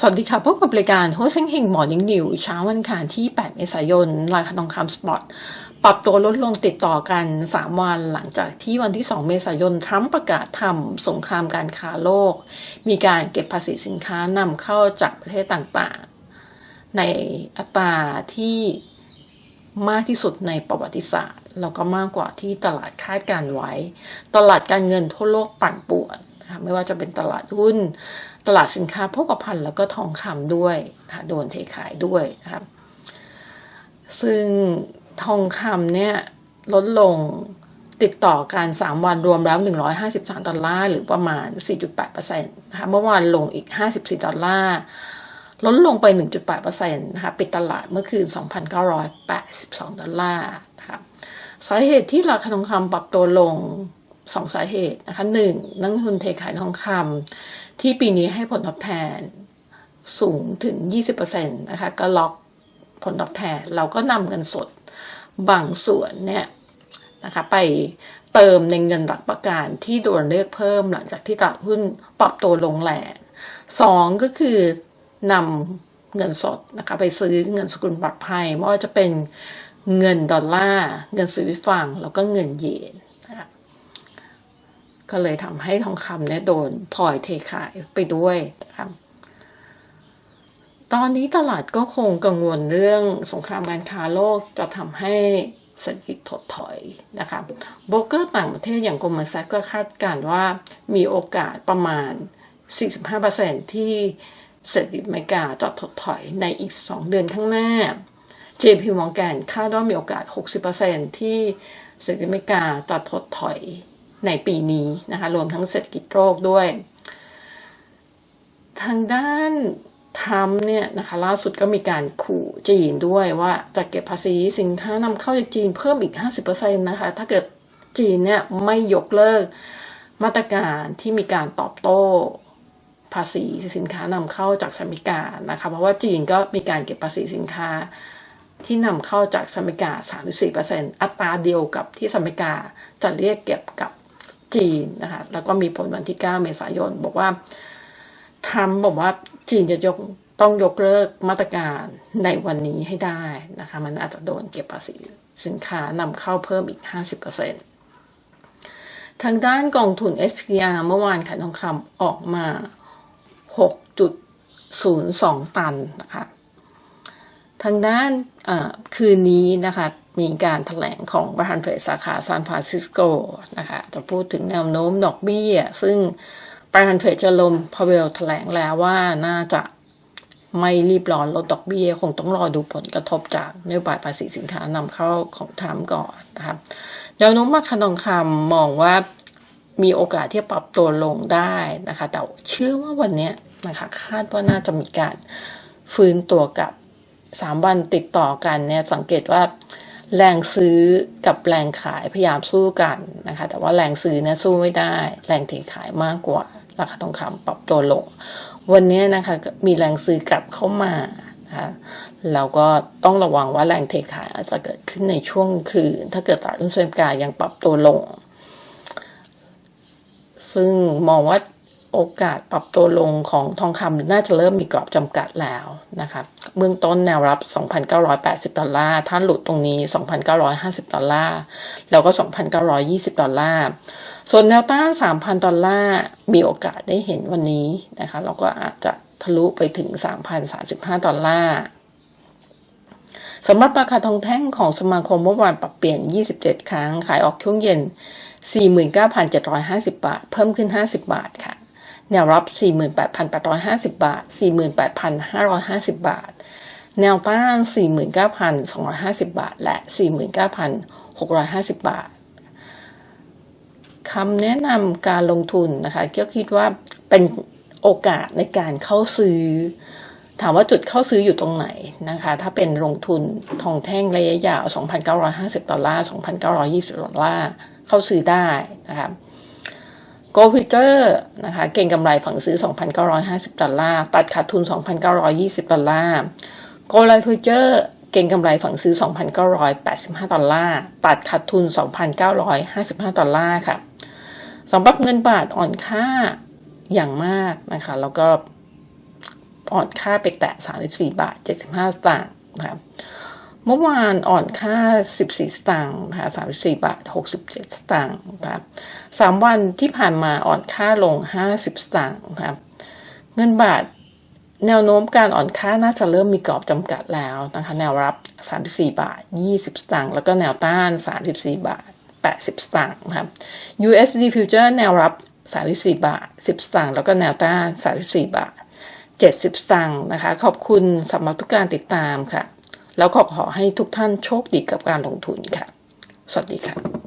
สวัสดีค่ะ พบกับรายการโฮสเฮงหมอนิ่งนิวเช้าวันอังคารที่ 8 เมษายน ราคาทองคำสปอต ปรับตัวลดลงติดต่อกัน 3 วันหลังจากที่วันที่ 2 เมษายนทรัมป์ประกาศทำสงครามการค้าโลก มีการเก็บภาษีสินค้านำเข้าจากประเทศต่างๆ ในอัตราที่มากที่สุดในประวัติศาสตร์ แล้วก็มากกว่าที่ตลาดคาดการไว้ ตลาดการเงินทั่วโลกปั่นป่วนนะคะไม่ว่าจะเป็นตลาดหุ้น ตลาดสินค้าโภคภัณฑ์แล้วก็ทองคำด้วยนะโดนเทขายด้วยนะครับ ซึ่งทองคำเนี่ยลดลงติดต่อกัน3วันรวมแล้ว 153 ดอลลาร์หรือประมาณ 4.8%นะคะเมื่อวานลงอีก 54 ดอลลาร์ลดลงไป 1.8%นะคะปิดตลาดเมื่อคืน 2,982 ดอลลาร์นะคะสาเหตุที่ราคาทองคำปรับตัวลง สองสาเหตุนะคะหนึ่งนักลงทุนเทขายทองคำที่ปีนี้ให้ผลตอบแทนสูงถึง 20%นะคะก็ล็อกผลตอบแทน เราก็นำเงินสดบางส่วนเนี่ยนะคะไปเติมในเงินหลักประกันที่โดนเรียกเพิ่มหลังจากที่ตลาดหุ้นปรับตัวลงแรงสองก็คือนำเงินสดนะคะไปซื้อเงินสกุลปลอดภัยไม่ว่าจะเป็นเงินดอลลาร์ เงินสวิสฟังแล้วก็เงินเยน ก็เลยทำให้ทองคำเนี่ยโดนพลอยเทขายไปด้วยนะคะตอนนี้ตลาดก็คงกังวลเรื่องสงครามการค้าโลกจะทำให้เศรษฐกิจถดถอยนะคะโบรกเกอร์ต่างประเทศอย่างก l ม a n แซกก็คาดการณ์ว่ามีโอกาสประมาณ 45%ที่เศรษฐกิจอเมริกาจะถดถอยในอีก 2 เดือนข้างหน้า JP Morgan คาดว่ามีโอกาส 60%ที่เศรษฐกิจอเมริกาจะถดถอย ในปีนี้นะคะรวมทั้งเศรษฐกิจโลกด้วย ทางด้านทรัมป์เนี่ยนะคะล่าสุดก็มีการขู่จีนด้วยว่าจะเก็บภาษีสินค้านำเข้าจากจีนเพิ่มอีก 50%นะคะ ถ้าเกิดจีนเนี่ยไม่ยกเลิกมาตรการที่มีการตอบโต้ภาษีสินค้านำเข้าจากสหรัฐอเมริกานะคะเพราะว่าจีนก็มีการเก็บภาษีสินค้าที่นำเข้าจากสหรัฐอเมริกา 34%อัตราเดียวกับที่สหรัฐอเมริกาจะเรียกเก็บกับ จีนนะคะแล้วก็มีผลวันที่ 9 เมษายน บอกว่าทรัมป์บอกว่าจีนจะยกต้องยกเลิกมาตรการในวันนี้ให้ได้นะคะ มันอาจจะโดนเก็บภาษีสินค้านำเข้าเพิ่มอีก 50%ทางด้านกองทุน SPR เมื่อวานขายทองคำออกมา 6.02 ตันนะคะ ทางด้านคืนนี้นะคะมีการถแถลงของประธานเฟดสาขาซานฟรานซิสโกนะคะจะพูดถึงแนวโน้มดอกเบี้ย ซึ่งประธานเฟดเจอร์ลมพาเวลแถลงแล้วว่าน่าจะไม่รีบร้อนลดดอกเบี้ย คงต้องรอดูผลกระทบจากนโยบายภาษีสินค้านำเข้าของทรัมป์ก่อนนะครับแนวโน้มราคาทองคำมองว่ามีโอกาสที่ปรับตัวลงได้นะคะ แต่เชื่อว่าวันนี้นะคะคาดว่าน่าจะมีการฟื้นตัวกับ สามวันติดต่อกันเนี่ยสังเกตว่าแรงซื้อกับแรงขายพยายามสู้กันนะคะ แต่ว่าแรงซื้อเนี่ยสู้ไม่ได้ แรงเทขายมากกว่า ราคาทองคำปรับตัวลง วันนี้นะคะมีแรงซื้อกลับเข้ามานะคะแล้วก็ต้องระวังว่าแรงเทขายอาจจะเกิดขึ้นในช่วงคืน ถ้าเกิดตลาดหุ้นสหรัฐยังปรับตัวลง ซึ่งมองว่า โอกาสปรับตัวลงของทองคำน่าจะเริ่มมีกรอบจำกัดแล้วนะคะเบื้องต้นแนวรับ 2,980 ดอลลาร์ถ้าหลุดตรงนี้ 2,950 ดอลลาร์ แล้วก็ 2,920 ดอลลาร์ ส่วนแนวต้าน 3,000 ดอลลาร์ มีโอกาสได้เห็นวันนี้นะคะเราก็อาจจะทะลุไปถึง 3,035 ดอลลาร์สำหรับราคาทองแท่งของสมาคมเมื่อวานปรับเปลี่ยน 27 ครั้ง ขายออกช่วงเย็น 49,750 บาท เพิ่มขึ้น 50 บาทค่ะ แนวรับ 48,850 บาท 48,550 บาท แนวต้าน 49,250 บาท และ 49,650 บาทคำแนะนำการลงทุนนะคะก็คิดว่าเป็นโอกาสในการเข้าซื้อ ถามว่าจุดเข้าซื้ออยู่ตรงไหนนะคะ ถ้าเป็นลงทุนทองแท่งระยะยาว 2,950 ดอลลาร์ 2,920 ดอลลาร์ เข้าซื้อได้นะคะ โกลฟิเจอร์นะคะ เก่งกำไรฝั่งซื้อ 2,950 ดอลลาร์ ตัดขาดทุน 2,920 ดอลลาร์ โกลไลฟิเจอร์เก่งกำไรฝั่งซื้อ 2,985 ดอลลาร์ ตัดขาดทุน 2,955 ดอลลาร์ค่ะสำหรับเงินบาทอ่อนค่าอย่างมากนะคะ แล้วก็อ่อนค่าไปแตะ 34 บาท 75 สตางค์นะครับ เมื่อวานอ่อนค่า 14 สตางค์นะคะ34 บาท 67 สตางค์ครับสามวันที่ผ่านมาอ่อนค่าลง 50 สตางค์ครับ เงินบาทแนวโน้มการอ่อนค่าน่าจะเริ่มมีกรอบจำกัดแล้วนะคะ แนวรับ 34 บาท 20 สตางค์ แล้วก็แนวต้าน 34 บาท 80 สตางค์ครับ USD Future แนวรับ 34 บาท 10 สตางค์ แล้วก็แนวต้าน 34 บาท 70 สตางค์นะคะ ขอบคุณสำหรับทุกการติดตามค่ะ แล้วก็ขอให้ทุกท่านโชคดีกับการลงทุนค่ะ สวัสดีค่ะ